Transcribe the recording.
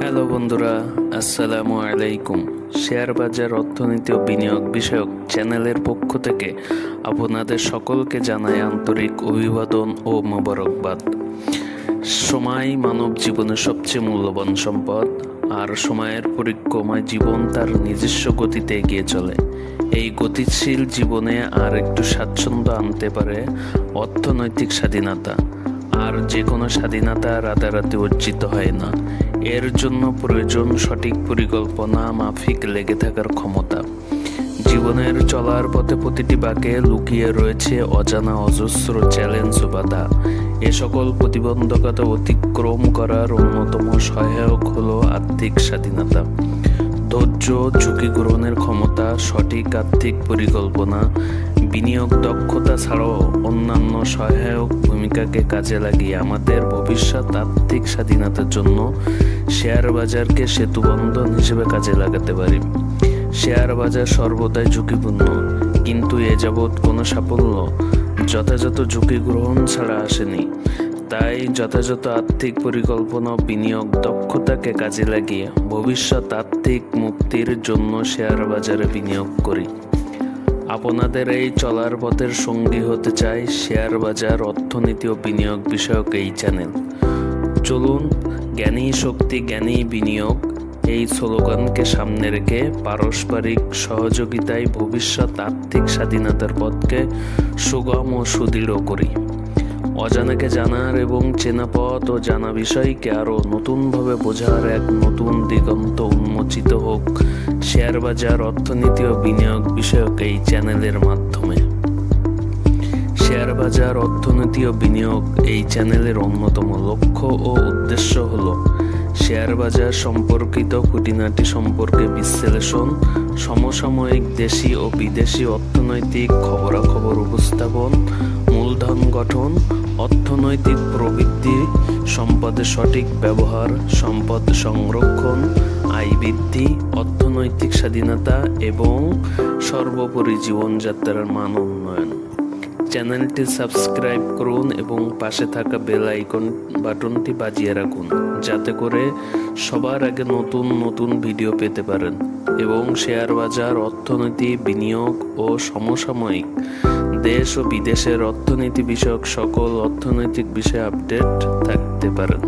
Hello বন্ধুরা, আসসালামু আলাইকুম। শেয়ার বাজার অর্থনীতি ও বিনিয়োগ বিষয়ক চ্যানেলের পক্ষ থেকে আপনাদের সকলকে জানাই আন্তরিক অভিবাদন ও মোবারকবাদ। সময় মানব জীবনের সবচেয়ে মূল্যবান সম্পদ, আর সময়ের পরিক্রমায় জীবন তার নিজস্ব গতিতে এগিয়ে চলে। এই গতিশীল জীবনে আর একটু স্বাচ্ছন্দ্য আনতে পারে অর্থনৈতিক স্বাধীনতা। আর যে কোনো স্বাধীনতা রাতারাতি অর্জিত হয় না। এর জন্য প্রয়োজন সঠিক পরিকল্পনা, মাফিক লেগে থাকার ক্ষমতা। জীবনের চলার পথে প্রতিটি বাঁকে লুকিয়ে রয়েছে অজানা, অজস্র চ্যালেঞ্জ বাধা। এ সকল প্রতিবন্ধকতা অতিক্রম করার অন্যতম সহায়ক হলো আর্থিক স্বাধীনতা। ধৈর্য ঝুঁকি গ্রহণের ক্ষমতা, সঠিক আর্থিক পরিকল্পনা, বিনিয়োগ দক্ষতা ছাড়াও অন্যান্য সহায়ক ভূমিকাকে কাজে লাগিয়ে আমাদের ভবিষ্যৎ আর্থিক স্বাধীনতার জন্য শেয়ার বাজারকে সেতুবন্ধন হিসেবে কাজে লাগাতে পারি। শেয়ার বাজার সর্বদাই ঝুঁকিপূর্ণ, কিন্তু এ যাবৎ কোনো সাফল্য, যথাযথ ঝুঁকি গ্রহণ ছাড়া আসেনি। তাই যথাযথ আর্থিক পরিকল্পনা, বিনিয়োগ দক্ষতাকে কাজে লাগিয়ে ভবিষ্যৎ আর্থিক মুক্তির জন্য শেয়ার বাজারে বিনিয়োগ করি। আপনাদের এই চলার পথের সঙ্গী হতে চাই শেয়ার বাজার, অর্থনীতি ও বিনিয়োগ বিষয়ক এই চ্যানেল। চলুন, জ্ঞানী শক্তি, জ্ঞানী বিনিয়োগ এই স্লোগানকে সামনে রেখে পারস্পরিক সহযোগিতায় ভবিষ্যৎ আর্থিক স্বাধীনতার পথকে সুগম ও সুদৃঢ় করি। অজানাকে জানার এবং চেনা পথ ও জানা বিষয়কে আরও নতুনভাবে বোঝার এক নতুন দিগন্ত উন্মোচিত হোক। শেয়ার বাজার, অর্থনীতি ও বিনিয়োগ বিষয়ক এই চ্যানেলের মাধ্যমে। শেয়ার বাজার, অর্থনীতি ও বিনিয়োগ এই চ্যানেলের অন্যতম লক্ষ্য ও উদ্দেশ্য হল শেয়ার বাজার সম্পর্কিত, খুঁটিনাটি সম্পর্কে বিশ্লেষণ, সমসাময়িক দেশি ও বিদেশি অর্থনৈতিক খবরাখবর উপস্থাপন, মূলধন গঠন, অর্থনৈতিক প্রবৃদ্ধি সম্পদের সঠিক ব্যবহার, সম্পদ সংরক্ষণ, আয় বৃদ্ধি, অর্থনৈতিক স্বাধীনতা এবং সর্বোপরি জীবনযাত্রার মান উন্নয়ন। চ্যানেলটি সাবস্ক্রাইব করুন এবং পাশে থাকা বেল আইকন বাটনটি বাজিয়ে রাখুন, যাতে করে সবার আগে নতুন নতুন ভিডিও পেতে পারেন এবং শেয়ার বাজার, অর্থনীতি, বিনিয়োগ ও সমসাময়িক দেশ ও বিদেশের অর্থনীতি বিষয়ক সকল অর্থনৈতিক বিষয়ে আপডেট থাকতে পারেন।